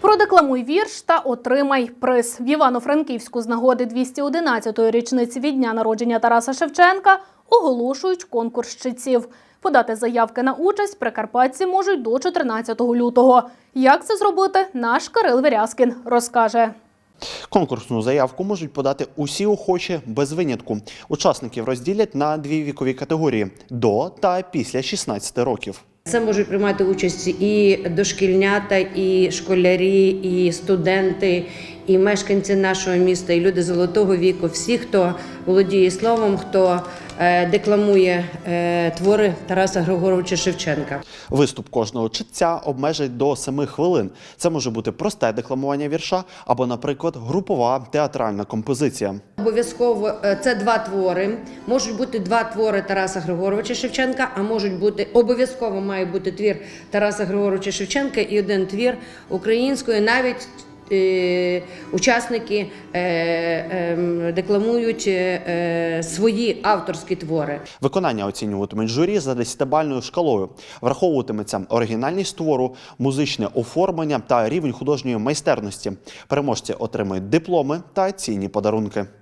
Продекламуй вірш та отримай приз. В Івано-Франківську з нагоди 211-ї річниці від дня народження Тараса Шевченка оголошують конкурс читців. Подати заявки на участь прикарпатці можуть до 14 лютого. Як це зробити, наш Кирил Вірязкін розкаже. Конкурсну заявку можуть подати усі охочі без винятку. Учасників розділять на дві вікові категорії до та після 16 років. Це можуть приймати участь і дошкільнята, і школярі, і студенти, і мешканці нашого міста, і люди золотого віку. Всі, хто володіє словом, хто е, декламує е, твори Тараса Григоровича Шевченка. Виступ кожного читця обмежать до 7 хвилин. Це може бути просте декламування вірша або, наприклад, групова театральна композиція. Обов'язково е, це два твори. Можуть бути два твори Тараса Григоровича Шевченка, а можуть бути обов'язково має бути твір Тараса Григоровича Шевченка і один твір української, навіть. Е, Учасники е, е, декламують е, свої авторські твори. Виконання оцінюватимуть журі за 10-бальною шкалою. Враховуватиметься оригінальність твору, музичне оформлення та рівень художньої майстерності. Переможці отримають дипломи та цінні подарунки.